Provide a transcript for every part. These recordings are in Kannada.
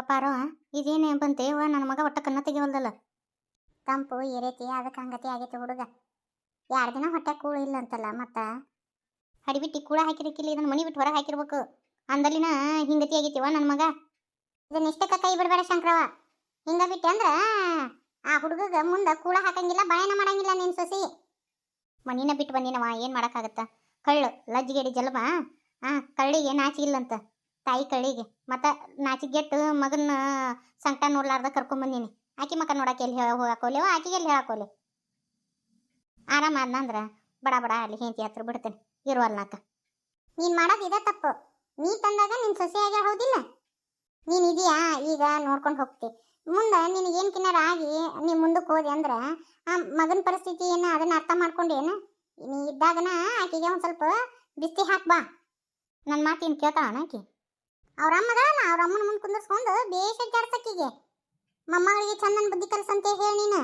ಪಾರವ ಇದೇನೇ ಅವ್ವ ನನ್ನ ಮಗ ಒಟ್ಟ ಕಣ್ಣ ತೆಗಿವಲ್ದಲ್ಲ. ತಂಪು, ಏರೈತಿ, ಅದಕ್ಕೆ ಹಂಗತಿ ಆಗೈತಿ ಹುಡುಗ. ಎರಡು ದಿನ ಹೊಟ್ಟೆ ಕೂಳು ಇಲ್ಲ ಅಂತಲ್ಲ ಮತ್ತೆ? ಹಡಿಬಿಟ್ಟು ಕೂಳ ಹಾಕಿರಕ್ಕಿಲ್ಲ ಇದನ್ನ ಮನಿ ಬಿಟ್ಟು ಹೊರಗೆ ಹಾಕಿರ್ಬೇಕು. ಅಂದಲಿನ ಹಿಂಗತಿ ಆಗೈತಿವ ನನ್ನ ಮಗ. ಇದನ್ನ ಇಷ್ಟಕ್ಕ ಕೈ ಬಿಡಬೇಡ ಶಂಕರವ ಹಿಂಗ ಬಿಟ್ಟೆ ಅಂದ್ರ ಆ ಹುಡುಗಗ ಮುಂದೆ ಕೂಳ ಹಾಕಂಗಿಲ್ಲ, ಬಾಯನ ಮಾಡಂಗಿಲ್ಲ ನಿನ್ ಸೊಸಿ. ಮನಿನ ಬಿಟ್ಟು ಬಂದಿನವ ಏನು ಮಾಡೋಕ್ಕಾಗತ್ತ? ಕಳ್ಳು, ಲಜ್ಜಿಗೆಡಿ ಜಲಮ ಆ, ಕಳ್ಳಿಗೆ ನಾಚಿ ಇಲ್ಲಂತ ತಾಯಿ ಕಳ್ಳಿಗೆ ಮತ್ತ ನಾಚಿಗೆಟ್ಟು ಮಗನ ಸಂಕಟ ನೋಡ್ಲಾರ್ದ ಕರ್ಕೊಂಡ್ ಬಂದೀನಿ. ಆಕಿ ಮಕ್ಕ ನೋಡಕ್ಕೆ ಎಲ್ಲಿ ಹೇಳ ಹೋಗಾಕೋಲೆವ ಆಕಿಗೆ ಎಲ್ಲಿ ಹೇಳಕೋಲೆ ಆರಾಮ ಆದ್ನಂದ್ರ ಬಡ ಬಡ ಅಲ್ಲಿ ಹೆಂಡತಿ ಹತ್ರ ಬಿಡ್ತೇನೆ, ಇರುವಲ್ನಾಕ. ನೀನ್ ಮಾಡೋದು ಇದ ತಪ್ಪು. ನೀ ತಂದಾಗ ನಿನ್ ಸೊಸೆಯಾಗ ಹೌದಿಲ್ಲ? ನೀನ್ ಇದೀಯಾ? ಈಗ ನೋಡ್ಕೊಂಡು ಹೋಗ್ತಿ. ಮುಂದೆ ನಿನಗೇನ್ ಕಿನ್ನಾರ ಆಗಿ ನೀ ಮುಂದಕ್ಕೆ ಹೋದೆ ಅಂದ್ರ, ಆ ಮಗನ ಪರಿಸ್ಥಿತಿ ಏನ ಅದನ್ನ ಅರ್ಥ ಮಾಡ್ಕೊಂಡೇನ ನೀ ಇದ್ದಾಗನ ಆಕಿಗೆ ಒಂದ್ ಸ್ವಲ್ಪ ಬಿಸ್ತಿ ಹಾಕ್ ಬಾ. ನನ್ನ ಮಾತಿನ ಕೇಳ್ತಾಳ ಆಕಿ ಅವ್ರ ಅಮ್ಮಗಳನ್ನ ಅವ್ರ ಅಮ್ಮನ ಮುಂದೆ ಕುಂದರ್ಸ್ಕೊಂಡು ಬೇಷ ಜಾಡ್ಸಕ್ಕಿಗೆ ಮೊಮ್ಮಗಳಿಗೆ ಚಂದನ್ ಬುದ್ಧಿ ಕಲ್ಸಂತ ಹೇಳಿ ನೀನು.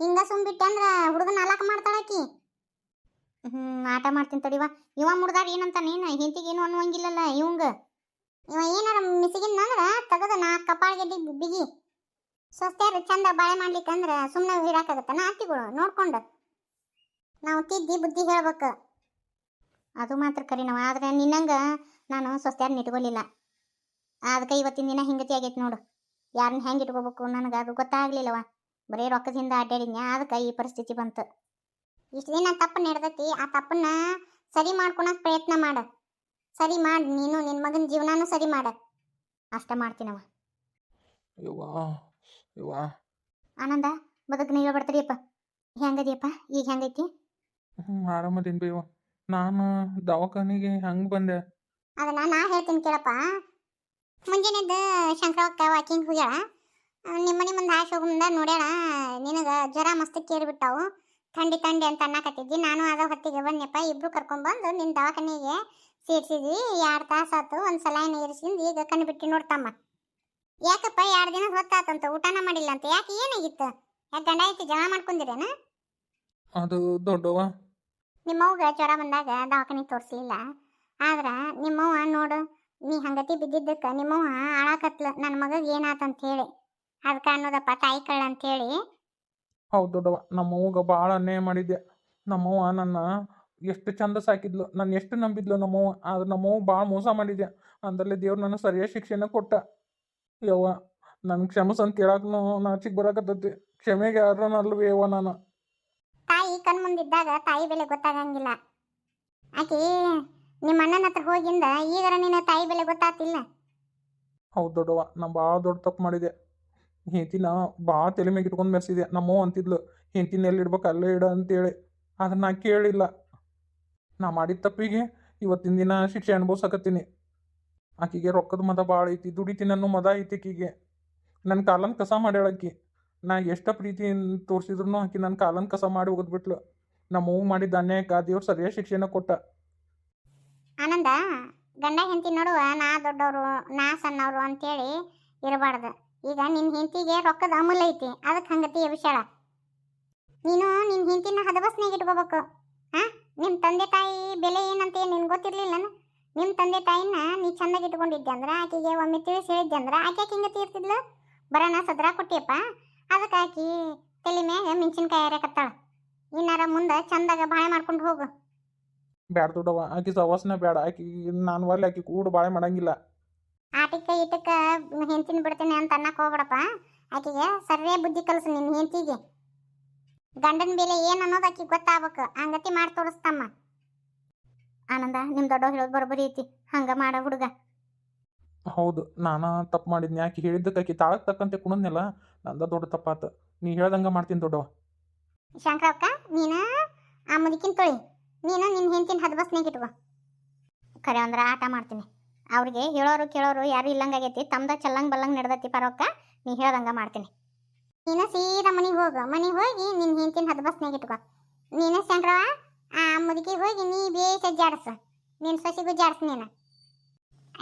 ಹಿಂಗ ಸುಮ್ಬಿಟ್ಟೆ ಅಂದ್ರೆ ಹುಡುಗನ ಅಲಾಕ ಮಾಡ್ತಾಳಕ್ಕಿ ಹ್ಮ್, ಆಟ ಮಾಡ್ತೀನಿ ತಡಿವ ಇವ ಮುಡ್ದಾರ ಏನಂತ ನೀನು? ಹಿಂತಿಗೆ ಏನು ಅನ್ನುವಂಗಿಲ್ಲಲ್ಲ ಇವಂಗ. ಇವ ಏನಾರ ಮಿಸಿಗಿನ ಅಂದ್ರ ತಗದ ನಾ ಕಪಾಳಿಗೆ ಬಿಗಿ. ಸೊಸ್ತ್ಯಾರು ಚಂದ ಬಾಳೆ ಮಾಡ್ಲಿಕ್ಕಂದ್ರ ಸುಮ್ಮನೆ ಇರಾಕಾಗತ್ತ ನಾ ನೋಡ್ಕೊಂಡು. ನಾವು ತಿದ್ದಿ ಬುದ್ಧಿ ಹೇಳ್ಬೇಕು. ಅದು ಮಾತ್ರ ಕರಿ ನಾವು ಆದ್ರೆ ನಿನ್ನಂಗ ನಾನು ಸ್ವಸ್ತ್ಯಾರನ್ನ ಇಟ್ಕೊಲಿಲ್ಲ. ಅದಕ್ಕೆ ಇವತ್ತಿನ ದಿನ ಹಿಂಗತಿ ಆಗೈತೆ ನೋಡು. ಯಾರನ್ನ ಹೆಂಗೆ ಇಟ್ಕೋಬೇಕು ನನಗೆ ಅದು ಗೊತ್ತಾಗ್ಲಿಲ್ಲವ ಬರೀ ರೊಕ್ಕದಿಂದ ಅಡ್ಡಾಡಿದ್ನ ಅದಕ್ಕೆ ಈ ಪರಿಸ್ಥಿತಿ ಬಂತು. ಇಷ್ಟು ದಿನ ತಪ್ಪು ನಡೆದೈತಿ ಆ ತಪ್ಪನ್ನ ಸರಿ ಮಾಡ್ಕೊಳಕ್ ಪ್ರಯತ್ನ ಮಾಡ. ಸರಿ ಮಾಡ್ ನೀನು ನಿನ್ನ ಮಗನ ಜೀವನಾನು ಸರಿ ಮಾಡ. ಅಷ್ಟ ಮಾಡ್ತೀನವ ಆನಂದ ಬದುಕ ನೀವ ಬರ್ತೀರಿಯಪ್ಪ ಹೆಂಗದಿಯಪ್ಪ? ಈಗ ಹೆಂಗೈತಿ? ಹ್ಞೂ ಆರಾಮದೀನಿ ಬೇವ ನಾನು ದವಾಖಾನಿಗೆ ಹಂಗ್ ಬಂದೆ? ಅದನ್ನ ನಾ ಹೇಳ್ತೀನಿ ಕೇಳಪ್ಪ. ಮುಂಜಾನೆದ್ದು ಶಂಕರಕ್ಕ ವಾಕಿಂಗ್ ಹೋಗ್ಯಾಳ. ನಿಮ್ಮ ಮನೆ ಮುಂದೆ ಹಾಶ್ ಹೋಗೋ ಮುಂದೆ ನೋಡ್ಯಾಳ ನಿನಗೆ ಜ್ವರ ಮಸ್ತ್ ಕೇರಿಬಿಟ್ಟಾವು ಥಂಡಿ ಥಂಡಿ ಅಂತ ಅನ್ನಕತ್ತಿದ್ದಿ ನಾನು ಅದ ಹೊತ್ತಿಗೆ ಬಂದೆಪ್ಪ ಇಬ್ರು ಕರ್ಕೊಂಡ್ಬಂದು ನಿನ್ನ ದವಾಖಾನೆಗೆ ಸೇರಿಸಿದ್ವಿ ಎರಡು ತಾಸು ಆತು ಒಂದು ಸಲೈನ್ ಏರಿಸಿಂದು ಈಗ ಕಣ್ಣು ಬಿಟ್ಟು ನೋಡ್ತಮ್ಮ ಯಾಕಪ್ಪ ಎರಡು ದಿನ ಹೊತ್ತಾತಂತ ಊಟನ ಮಾಡಿಲ್ಲ ಅಂತ ಯಾಕೆ ಏನಾಗಿತ್ತು? ಯಾಕೆ ಗಂಡ ಐತಿ ಜಗಳ ಮಾಡ್ಕೊಂಡಿರೇನ? ಅದು ದೊಡ್ಡವ ನಿಮ್ಮವ್ಗ ಜ್ವರ ಬಂದಾಗ ದವಾಖಾನೆ ತೋರಿಸಲಿಲ್ಲ. ಆದ್ರೆ ನಿಮ್ಮವ್ವ ನೋಡು ನೀ ಹಂಗತಿ ಬಿದ್ದಿದ್ದಕ್ಕೆ ನಿಮ್ಮವ್ವ ಆಳಾಕತ್ಲ ನನ್ನ ಮಗಗೆ ಏನಾತಂತ ಹೇಳಿ ಅದಕ್ಕೆ ಅನ್ನೋದಪ್ಪ ತಾಯಿ ಕಳ್ಳ ಅಂತೇಳಿ. ಹೌದು ದೊಡ್ಡವ ನಮ್ಮವ್ವಗ ಭಾಳ ಅನ್ಯಾಯ ಮಾಡಿದ್ದೆ. ನಮ್ಮವ್ವ ನನ್ನ ಎಷ್ಟು ಚಂದ ಸಾಕಿದ್ಲು ನಾನು ಎಷ್ಟು ನಂಬಿದ್ಲು ನಮ್ಮವ್ವ ಆದ್ರೆ ನಮ್ಮವ್ವ ಭಾಳ ಮೋಸ ಮಾಡಿದ್ದೆ. ಅಂದರಲ್ಲಿ ದೇವ್ರು ನನ್ನ ಸರಿಯಾದ ಶಿಕ್ಷೆನ ಕೊಟ್ಟ. ಯವ್ವ ನನ್ ಕ್ಷಮಸ್ ಅಂತ ಕೇಳಾಕ್ನು ನಾಚಿಗೆ ಬರಾಕತ್ತೈತಿ. ಕ್ಷಮೆಗೆ ಯಾರನ್ನಲ್ವೇ ಯವ್ವ ನಾನು. ತಾಯಿ ಕಣ್ ಮುಂದಿದ್ದಾಗ ತಾಯಿ ಬೆಲೆ ಗೊತ್ತಾಗಂಗಿಲ್ಲ. ಆಕಿ ನಿಮ್ಮ ಅಣ್ಣನ ಹತ್ರ ಹೋಗಿಂದ ಈಗರ ನಿನ್ನ ತಾಯಿ ಬೆಲೆ ಗೊತ್ತಾತಿಲ್ಲ ಹೌದು ದೊಡ್ಡವ ನಾ ಭಾಳ ದೊಡ್ಡ ತಪ್ಪು ಮಾಡಿದೆ. ಹೆಂಡತಿನ ಭಾಳ ತಲೆ ಮ್ಯಾಗ ಇಟ್ಕೊಂಡು ಮೆರೆಸಿದೆ. ನಮ್ಮವ್ವ ಅಂತಿದ್ಲು, ಹೆಂಡತಿನ ಎಲ್ಲಿ ಇಡ್ಬೇಕು ಅಲ್ಲೇ ಇಡ ಅಂತೇಳಿ. ಆದ್ರೆ ನಾ ಕೇಳಿಲ್ಲ. ನಾ ಮಾಡಿದ ತಪ್ಪಿಗೆ ಇವತ್ತಿನ ದಿನ ಶಿಕ್ಷೆ ಅನುಭವಿಸಕತ್ತೀನಿ. ಆಕಿಗೆ ರೊಕ್ಕದ ಮದ ಭಾಳ ಐತಿ ದುಡಿತೀನಿ ಮದ ಐತಿ ಆಕಿಗೆ. ನನ್ನ ಕಾಲನ್ ಕಸ ಮಾಡ್ಯಾಳ ಆಕಿ. ನಾ ಎಷ್ಟ ಪ್ರೀತಿ ತೋರಿಸಿದ್ರು ಆಕಿ ನನ್ನ ಕಾಲನ್ ಕಸ ಮಾಡಿ ಹೋಗದ್ಬಿಟ್ಲು ನಮ್ಮ ಅವ್ವ ಮಾಡಿದ ಅನ್ಯಾಯಕ್ಕೆ ಆ ದೇವ್ರು ಸರಿಯಾದ ಶಿಕ್ಷೆನ ಕೊಟ್ಟ. ಆನಂದ, ಗಂಡ ಹೆಂಡತಿ ನಡುವ ನಾ ದೊಡ್ಡವರು, ನಾ ಸಣ್ಣವರು ಅಂತೇಳಿ ಇರಬಾರ್ದು. ಈಗ ನಿನ್ನ ಹೆಂಡತಿಗೆ ರೊಕ್ಕದ ಅಮೂಲ್ಯ ಐತಿ ಅದಕ್ಕೆ ಹಂಗತಿ ವಿಷಯ. ನೀನು ನಿನ್ನ ಹೆಂಡತಿನ ಹದಬಸ್ನಾಗ ಇಟ್ಕೋಬೇಕು. ಹಾ ನಿಮ್ಮ ತಂದೆ ತಾಯಿ ಬೆಲೆ ಏನಂತ ಏನು ನಿನ್ಗೆ ಗೊತ್ತಿರ್ಲಿಲ್ಲನ? ನಿಮ್ಮ ತಂದೆ ತಾಯಿನ ನೀ ಚಂದಾಗಿ ಇಟ್ಕೊಂಡಿದ್ದೆ ಅಂದ್ರೆ, ಆಕೆಗೆ ಒಮ್ಮೆ ತಿಳಿಸಿ ಹೇಳಿದ್ದೆ ಅಂದ್ರೆ, ಆಕೆ ಯಾಕೆ ತೀರ್ತಿದ್ಲು? ಇರ್ತಿದ್ಲು ಬರೋಣ ಸದ್ರಾ ಕೊಟ್ಟಿಯಪ್ಪ. ಅದಕ್ಕೆ ಆಕಿ ತಲೆ ಮ್ಯಾಗ ಮೆಣಸಿನ್ಕಾಯಿ ಹರಿಯಕತ್ತಾಳ ಇನ್ನಾರ ಮುಂದೆ ಚಂದಾಗ ಬಾಳೆ ಮಾಡ್ಕೊಂಡು ಹೋಗು. ಬ್ಯಾಡ ದೊಡ್ಡವ ಆಕಿ ಸವಾಸನ ಬೇಡ ಆಕಿ ನಾನು ಒಲ್ಲೆ ಆಕಿ ಕೂಡ ಬಾಳೆ ಮಾಡಂಗಿಲ್ಲ. ಆಟಿಕ್ಕ ಇಟಕ್ಕ ಹೆಂಡತಿನ ಬಿಡ್ತೇನೆ ಅಂತ ಅನ್ನಕ್ ಹೋಗ್ಬಿಡಪ್ಪ. ಆಕಿಗೆ ಸರ್ರೇ ಬುದ್ಧಿ ಕಲಸು ನಿನ್ನ ಹೆಂಡತಿಗೆ ಗಂಡನ ಬೆಲೆ ಏನು ಅನ್ನೋದು ಆಕಿಗೆ ಗೊತ್ತಾಗಬೇಕು. ಹಂಗತಿ ಮಾಡಿ ತೋರಿಸ್ತಮ್ಮ. ಆನಂದ ನಿಮ್ಮ ದೊಡ್ಡ ಹೇಳೋದು ಬರೋಬ್ಬರಿ ಐತಿ. ಹಂಗ ಮಾಡ ಹುಡುಗ. ಹೌದು ನಾನು ತಪ್ಪು ಮಾಡಿದ್ನಿ. ಆಕಿ ಹೇಳಿದ್ದಕ್ಕೆ ಆಕಿ ತಾಳಕ್ಕೆ ತಕ್ಕಂತೆ ಕುಣದ್ನೆಲ್ಲ. ನಂದ ದೊಡ್ಡ ತಪ್ಪಾತು. ನೀ ಹೇಳ್ದಂಗೆ ಮಾಡ್ತೀನಿ ದೊಡ್ಡವ ಶಂಕರಕ್ಕ ನೀನ ಆ ಮುದುಕಿನ ತೊಳಿ. ನೀನು ನಿನ್ನ ಹೆಂಡತಿನ ಹದಬಸ್ನಾಗ ಇಟ್ಕೋ. ಖರೆ ಅಂದ್ರೆ ಆಟ ಮಾಡ್ತೀನಿ. ಅವ್ರಿಗೆ ಹೇಳೋರು ಕೇಳೋರು ಯಾರು ಇಲ್ಲಂಗಾಗೈತಿ ತಮ್ದ ಚಲ್ಲಂಗ್ ಬಲ್ಲಂಗ್ ನಡ್ದತಿ ಪರವಕ್ಕ ನೀ ಹೇಳ್ದಂಗ ಮಾಡ್ತೀನಿ. ನೀನು ಸೀದಾ ಮನೆಗೆ ಹೋಗು. ಮನೆಗೆ ಹೋಗಿ ನಿನ್ನ ಹೆಂಡತಿನ ಹದಬಸ್ನಾಗ ಇಟ್ಕೋ. ನೀನು ಶಂಕರವ ಆ ಮುದುಕಿಗೆ ಹೋಗಿ ನೀ ಬೇಸ ಜಾಡ್ಸು ನಿನ್ನ ಸೊಸಿಗೂ ಜಾಡ್ಸ ನೀನು.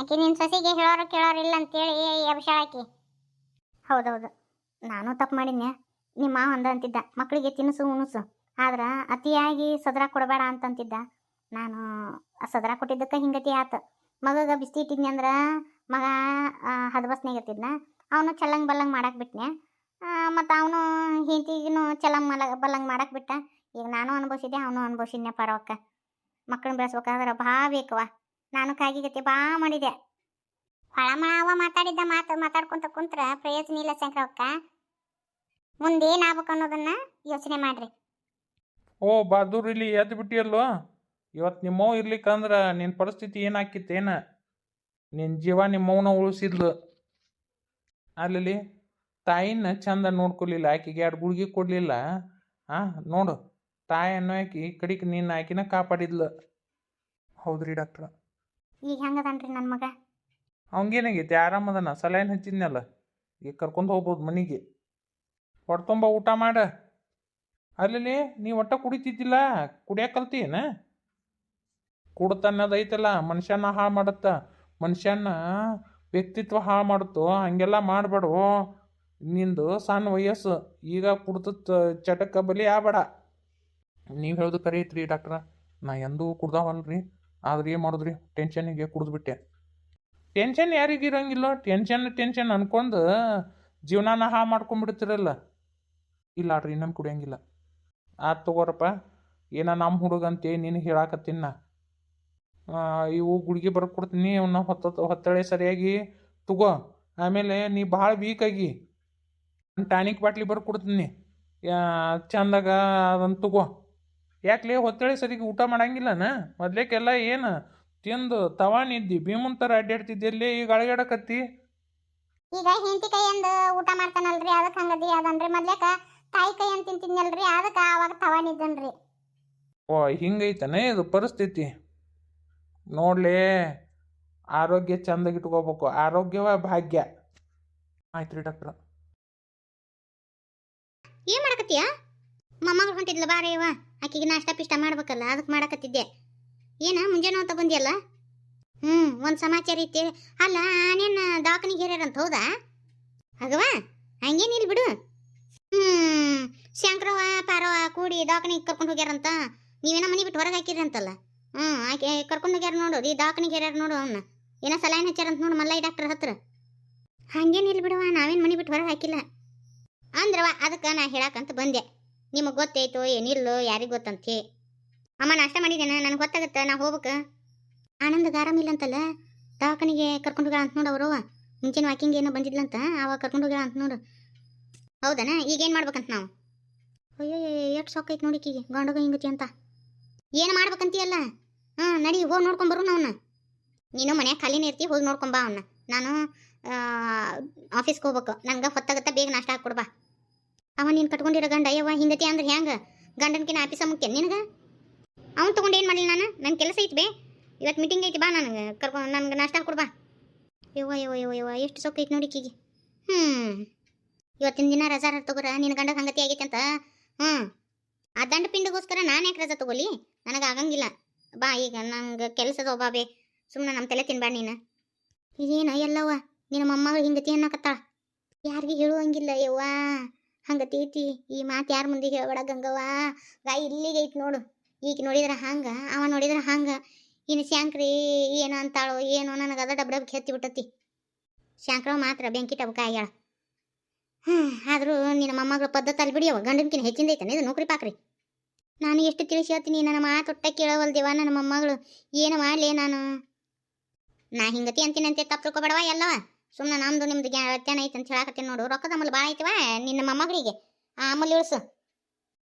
ಆಕೆ ನಿನ್ನ ಸೊಸಿಗೆ ಹೇಳೋರು ಕೇಳೋರು ಇಲ್ಲ ಅಂತೇಳಿ ಅಭಿಷಾಳಾಕಿ ಹೌದೌದು. ನಾನು ತಪ್ಪು ಮಾಡಿದ್ನೆ ನಿಮ್ಮ ಮಾವ ಅಂತಿದ್ದ. ಮಕ್ಕಳಿಗೆ ತಿನಿಸು ಉಣಸು. ಆದ್ರೆ ಅತಿಯಾಗಿ ಸದರ ಕೊಡಬೇಡ ಅಂತಂತಿದ್ದ. ನಾನು ಸದ್ರ ಕೊಟ್ಟಿದ್ದಕ್ಕೆ ಹಿಂಗತಿ ಆತ. ಮಗಗ ಬಿಸಿ ಇಟ್ಟಿದ್ನಿ ಅಂದ್ರೆ ಮಗ ಹದಬಸ್ನಾಗ ಇರ್ತಿದ್ನ. ಅವನು ಚಲ್ಲಂಗ್ ಬಲ್ಲಂಗ್ ಮಾಡಕ್ಕೆ ಬಿಟ್ನೆ ಮತ್ತು ಅವನು ಹೆಂಡತಿಗೂ ಚಲಂಗ್ ಮಲ, ಬಲ್ಲಂಗ್ ಮಾಡಕ್ಕೆ ಬಿಟ್ಟ. ಈಗ ನಾನು ಅನುಭವಿಸಿದ್ದೆ, ಅವನು ಅನುಭವಿಸಿದ್ನೆ ಪರವಕ್ಕ ಮಕ್ಕಳನ್ನ ಬೆಳೆಸ್ಬೇಕಾದ್ರೆ ಬಾ ಬೇಕವ ನಾನು ಕಾಗಿಗತಿ ಬಾ ಮಾಡಿದೆ ಹೊಳಮಳವ ಮಾತಾಡಿದ್ದ ಮಾತು, ಮಾತಾಡ್ಕೊಂತ ಕುಂತ್ರ ಪ್ರಯೋಜನ ಇಲ್ಲ ಶಂಕರವಕ್ಕ. ಮುಂದೇನಾಗ್ಬೇಕು ಅನ್ನೋದನ್ನ ಯೋಚನೆ ಮಾಡ್ರಿ. ಓ ಬಹದ್ದೂರ್ ಇಲ್ಲಿ ಎದ್ದು ಬಿಟ್ಟಿಯಲ್ವೋ ಇವತ್ತು ನಿಮ್ಮವ್ ಇರ್ಲಿಕ್ಕಂದ್ರೆ ನಿನ್ನ ಪರಿಸ್ಥಿತಿ ಏನಾಕಿತ್ತೇನ ನಿನ್ನ ಜೀವ ನಿಮ್ಮವನ ಉಳಿಸಿದ್ಲು. ಅಲ್ಲಿ ತಾಯಿನ ಚಂದ ನೋಡ್ಕೊಳ್ಲಿಲ್ಲ ಆಕಿಗೆ ಎರಡು ಗುಳಿಗೆ ಕೊಡಲಿಲ್ಲ. ಆ ನೋಡು ತಾಯಿ ಅನ್ನೋ ಆಕಿ ಕಡಿಗೆ ನಿನ್ನ ಆಕಿನ ಕಾಪಾಡಿದ್ಲು. ಹೌದ್ರಿ ಡಾಕ್ಟ್ರ. ಈಗ ಹೆಂಗದನ್ರಿ ನನ್ನ ಮಗ? ಅವಂಗೇನಾಗೈತಿ? ಆರಾಮದನ ಸಲೈನ್ ಹಚ್ಚಿದ್ನಲ್ಲ? ಈಗ ಕರ್ಕೊಂಡು ಹೋಗ್ಬೋದು ಮನೆಗೆ. ಹೊಡ್ತೊಂಬ ಊಟ ಮಾಡ. ಅಲ್ಲಿ ನೀ ಒಟ್ಟ ಕುಡಿತಿದ್ದಿಲ್ಲ? ಕುಡಿಯಕ್ಕೆ ಕಲ್ತೀನ ಕುಡ್ತನ್ನೋದೈತಲ್ಲ ಮನುಷ್ಯನ ಹಾಳು ಮಾಡುತ್ತ. ಮನುಷ್ಯನ ವ್ಯಕ್ತಿತ್ವ ಹಾಳು ಮಾಡುತ್ತೋ, ಹಂಗೆಲ್ಲ ಮಾಡಬೇಡು. ನಿಂದು ಸಣ್ಣ ವಯಸ್ಸು, ಈಗ ಕುಡ್ತದ ಚಟಕ್ಕೆ ಬಲಿ ಆಗ್ಬೇಡ. ನೀವು ಹೇಳೋದು ಕರೆ ಐತ್ರಿ ಡಾಕ್ಟ್ರ, ನಾ ಎಂದೂ ಕುಡ್ದಾವಲ್ರಿ. ಆದ್ರೆ ಏನು ಮಾಡಿದ್ರಿ? ಟೆನ್ಷನಿಗೆ ಕುಡಿದ್ಬಿಟ್ಟೆ. ಟೆನ್ಷನ್ ಯಾರಿಗೆ ಇರೋಂಗಿಲ್ಲ ಟೆನ್ಷನ್ ಟೆನ್ಷನ್ ಅನ್ಕೊಂಡು ಜೀವನಾನ ಹಾಳು ಮಾಡ್ಕೊಂಡ್ಬಿಡ್ತಿರಲ್ಲ ಇಲ್ಲ ರೀ ಇನ್ನೊಂದು ಕುಡಿಯಂಗಿಲ್ಲ. ಆತ್ ತಗೋರಪ್ಪ ಏನ ನಮ್ಮ ಹುಡುಗಂತೆ ನೀನು ಹೇಳಾಕತ್ತೀನಿ ನಾ ಆ, ಇವು ಗುಳಿಗೆ ಬರ್ಕೊಡ್ತೀನಿ ಅವನ್ನ ಹೊತ್ತ ಹೊತ್ತಳೆ ಸರಿಯಾಗಿ ತಗೋ. ಆಮೇಲೆ ನೀ ಭಾಳ ವೀಕಾಗಿ ಟಾನಿಕ್ ಬಾಟ್ಲಿ ಬರ್ಕೊಡ್ತೀನಿ ಚಂದಾಗ ಅದನ್ನು ತಗೋ. ಯಾಕಲೇ ಹೊತ್ತಳೆ ಸರಿಗೆ ಊಟ ಮಾಡಂಗಿಲ್ಲನ? ಮೊದಲೇಕೆಲ್ಲ ಏನು ತಿಂದು ತವಾನಿದ್ದಿ ಭೀಮನ್ ಥರ ಅಡ್ಡಾಡ್ತಿದ್ದಲ್ಲಿ ಈಗ ಅಳಗಾಡಕತ್ತಿ? ಈಗ ಹೆಂಡತಿ ಕೈಯಿಂದ ಊಟ ಮಾಡ್ತಾನಲ್ರಿ ಅದಕ್ಕೆ ಹಂಗದಿ ಅದನ್ರಿ ಮೊದ್ಲೇಕ ತಾಯಿ ಕೈ ಅಂತ ತಿಂತಿದ್ನಲ್ರಿ ಅದಕ್ಕೆ ಅವಾಗ ತವಾನಿದ್ದನ್ರಿ ಓ ಹಿಂಗೈತನೇ ಇದು ಪರಿಸ್ಥಿತಿ? ನೋಡ್ಲೇ ಆರೋಗ್ಯ ಚಂದಾಗಿ ಇಟ್ಕೋಬೇಕು ಆರೋಗ್ಯವ ಭಾಗ್ಯ. ಆಯ್ತು ರೀ ಡಾಕ್ಟ್ರ. ಏನ್ ಮಾಡಕತ್ತೀಯ? ಮೊಮ್ಮಗಳು ಹೊಂಟಿದ್ಲ ಬಾರೆ ಇವ ಆಕಿಗೆ ನಾಷ್ಟ ಪಿಷ್ಟ ಮಾಡ್ಬೇಕಲ್ಲ ಅದಕ್ಕೆ ಮಾಡಕತ್ತಿದ್ದೆ. ಏನ ಮುಂಜಾನೆ ಅಂತ ಬಂದಿಯಲ್ಲ? ಹ್ಞೂ ಒಂದು ಸಮಾಚಾರ ಐತಿ. ಅಲ್ಲ ಆನೇನ ದವಾಖಾನಿಗೆ ಹೇರ್ಯಾರಂತ ಹೌದಾ? ಅಗವಾ ಹಂಗೇನಿಲ್ಲ ಬಿಡು. ಹ್ಞೂ ಶಂಕರವ ಪಾರವ ಕೂಡಿ ದವಾಖಾನಿಗೆ ಕರ್ಕೊಂಡು ಹೋಗ್ಯಾರಂತ. ನೀವೇನ ಮನೆ ಬಿಟ್ಟು ಹೊರಗೆ ಹಾಕಿರಿ ಅಂತಲ್ಲ ಹ್ಞೂ ಆಕೆ ಕರ್ಕೊಂಡು ಹೋಗ್ಯಾರ ನೋಡು, ಈ ದವಾಖಾನಿಗೆ ಹೇರ್ಯಾರ ನೋಡು ಅವನ್ನ ಏನೋ ಸಲಹೆ ಹಚ್ಚಾರಂತ ನೋಡು ಮಲ್ಲೈ ಡಾಕ್ಟರ್ ಹತ್ರ. ಹಂಗೇನಿಲ್ಲ ಬಿಡವ ನಾವೇನ್ ಮನೆ ಬಿಟ್ಟು ಹೊರಗೆ ಹಾಕಿಲ್ಲ. ಅಂದ್ರವ ಅದಕ್ಕೆ ನಾ ಹೇಳಕ್ಕಂತ ಬಂದೆ. ನಿಮಗೆ ಗೊತ್ತೈತೋ, ಏನಿಲ್ಲೋ, ಯಾರಿಗೆ ಗೊತ್ತಂತೆ. ಅಮ್ಮ, ನಾಷ್ಟ ಮಾಡಿದ್ದೇನೆ ನನಗೆ ಗೊತ್ತಾಗತ್ತೆ? ನಾ ಹೋಗ್ಬೇಕು? ಆನಂದಗೆ ಆರಾಮಿಲ್ಲ ಅಂತಲ್ಲ? ದವಾಖಾನಿಗೆ ಕರ್ಕೊಂಡು ಹೋಗ್ಯಾಳ ಅಂತ ನೋಡು ಅವರು. ಮುಂಚೆನ ವಾಕಿಂಗ್ ಏನೋ ಬಂದಿದ್ಲಂತ ಅವಾಗ ಕರ್ಕೊಂಡು ಹೋಗ್ಯಾಳ ಅಂತ ನೋಡು. ಹೌದನ? ಈಗೇನು ಮಾಡ್ಬೇಕಂತ ನಾವು? ಅಯ್ಯೋ ಎಷ್ಟು ಸೊಕ್ಕ ಐತೆ ನೋಡಿಕೀಗೆ ಗಂಡಗ ಹಿಂಗತಿ ಅಂತ. ಏನು ಮಾಡ್ಬೇಕಂತೀಯಲ್ಲ? ಹಾಂ ನಡಿ ಹೋಗಿ ನೋಡ್ಕೊಂಬರು ಅವನ್ನ ನೀನು ಮನ್ಯಾಗ ಖಾಲಿನೇ ಇರ್ತಿ ಹೋಗಿ ನೋಡ್ಕೊಂಬಾ ಅವನ್ನ ನಾನು ಆಫೀಸ್ಗೆ ಹೋಗ್ಬೇಕು. ನಂಗೆ ಹೊತ್ತಾಗತ್ತ ಬೇಗ ನಾಷ್ಟ ಹಾಕ್ಕೊಡ್ಬಾ ಅವ ನೀನು ಕಟ್ಕೊಂಡಿರೋ ಗಂಡ ಅಯ್ಯವ ಹಿಂಗತಿ ಅಂದ್ರೆ ಹೆಂಗೆ? ಗಂಡನ್ಕಿನ ಆಫೀಸ ಮುಖ್ಯ ನಿನಗೆ? ಅವ್ನು ತೊಗೊಂಡು ಏನು ಮಾಡಲಿ ನಾನು? ನನ್ನ ಕೆಲಸ ಐತಿ ಬೇ. ಇವತ್ತು ಮೀಟಿಂಗ್ ಐತಿ ಬಾ ನನಗೆ. ಕರ್ಕೊಂಡು ನನಗೆ ನಾಷ್ಟ ಹಾಕ್ಕೊಡ್ಬಾ ಯವ್ವ ಯವ್ವ ಯವ್ವ ಯವ್ವ ಎಷ್ಟು ಸೊಕ್ಕ ಐತಿ ನೋಡಿ ಕೀಗೆ ಹ್ಞೂ ಇವತ್ತಿನ ದಿನ ರಜಾ ತಗೋರ ನಿನ್ನ ಗಂಡ ಸಂಗತಿ ಆಗೈತೆ ಅಂತ? ಹ್ಞೂ ಆ ದಂಡ ಪಿಂಡಗೋಸ್ಕರ ನಾನು ಯಾಕೆ ರಜಾ ತಗೋಲಿ? ನನಗೆ ಆಗಂಗಿಲ್ಲ. ಬಾ ಈಗ, ನಂಗೆ ಕೆಲಸದ ಒಬ್ಬಾಬೆ ಸುಮ್ಮನೆ ನಮ್ಮ ತಲೆ ತಿನ್ಬೇಡ ನೀನು. ಏನು ಎಲ್ಲವ್ವ? ನಿನ್ನ ಮೊಮ್ಮಗಳು ಹಿಂಗತಿ ಅನ್ನಕತ್ತಾಳ. ಯಾರಿಗೆ ಹೇಳುವಂಗಿಲ್ಲ ಯವ್ವ. ಹಂಗತಿ ಐತಿ. ಈ ಮಾತು ಯಾರ ಮುಂದೆ ಹೇಳ್ಬೇಡ ಗಂಗವ್ವ. ಗಾ, ಇಲ್ಲಿಗೆ ಐತಿ ನೋಡು. ಈಗ ನೋಡಿದ್ರೆ ಹಂಗ, ಅವ ನೋಡಿದ್ರೆ ಹಂಗ. ಇನ್ನು ಶಾಂಕ್ರಿ ಏನು ಅಂತಾಳೋ ಏನೋ ನನಗೆ ಅದ ಡಬ್ ಡಬ್ಗೆ ಹೆತ್ತಿ ಬಿಟ್ಟತಿ. ಶಾಂಕ್ರವ್ ಮಾತ್ರ ಬೆಂಕಿ ಟಬಕ ಹ್ಞೂ ಆದರೂ ನಿನ್ನ ಮೊಮ್ಮಗಳ ಪದ್ಧತಿ ಅಲ್ಲಿ ಬಿಡಿಯವ ಗಂಡನಕಿನ ಹೆಚ್ಚಿಂದ ಐತನ? ಇದು ನೌಕರಿ ಪಾಕ್ರಿ. ನಾನು ಎಷ್ಟು ತಿಳಿಸಿ ಹೇಳ್ತೀನಿ, ನನ್ನ ಮಾತು ಒಟ್ಟ ಕೇಳವಲ್ದೇವ ನನ್ನ ಮೊಮ್ಮಗಳು. ಏನು ಮಾಡಲಿ ನಾನು? ನಾ ಹಿಂಗತಿ ಅಂತೀನಂತೆ ತಪ್ಪು ತಿಳ್ಕೊಬೇಡವ ಎಲ್ಲವ? ಸುಮ್ಮನೆ ನಮ್ದು ನಿಮ್ದು ಗೆಳತ್ಯಾನ ಐತೆ ಅಂತ ಹೇಳಕತ್ತೀನಿ ನೋಡು. ರೊಕ್ಕದ ಅಮಲ್ ಭಾಳ ಐತಿವ ನಿನ್ನ ಮೊಮ್ಮಗಳಿಗೆ? ಆ ಇಳಿಸು.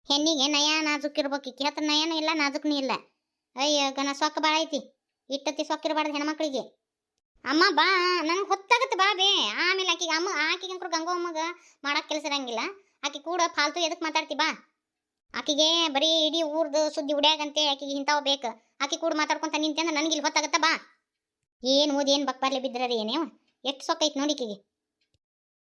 ಹೆಣ್ಣಿಗೆ ನಯ ನಾಜುಕ್ ಇರ್ಬೇಕು. ಈಕಿ ಹತ್ರ ನಯನೂ ಇಲ್ಲ, ನಾಜುಕ್ನೂ ಇಲ್ಲ. ಅಯ್ಯ, ಗನ ಸೊಕ್ಕ ಭಾಳ ಐತಿ. ಇಟ್ಟತಿ ಸೊಕ್ಕ ಇರಬಾರ್ದು ಹೆಣ್ಮಕ್ಳಿಗೆ. ಅಮ್ಮ ಬಾ, ನನಗೆ ಹೊತ್ತಾಗತ್ತೆ ಬಾ ಬೇ. ಆಮೇಲೆ ಆಕಿಗೆ ಅಮ್ಮ, ಆಕಿಗೆ ಅಂಕರು ಅಮ್ಮಗೆ ಮಾಡಕ್ಕೆ ಕೆಲಸ ಇರಂಗಿಲ್ಲ. ಆಕೆ ಕೂಡ ಫಾಲ್ತು ಎದಕ್ಕೆ ಮಾತಾಡ್ತಿ ಬಾ. ಆಕಿಗೆ ಬರೀ ಇಡೀ ಊರ್ದು ಸುದ್ದಿ ಉಡ್ಯಾಗಂತೆ ಆಕಿಗೆ ಇಂಥವು ಬೇಕು. ಆಕೆ ಕೂಡ ಮಾತಾಡ್ಕೊಂತ ನಿಂತೆ ಅಂದ್ರೆ ನನಗೆ ಇಲ್ಲಿ ಹೊತ್ತಾಗತ್ತ ಬಾ. ಏನು ಓದಿ, ಏನು ಬಕ್ಬಾರ್ಲೆ ಬಿದ್ದರೆ ಏನೇವ? ಎಷ್ಟು ಸೊಕ್ಕ ಐತಿ ನೋಡಿ ಆಕಿಗೆ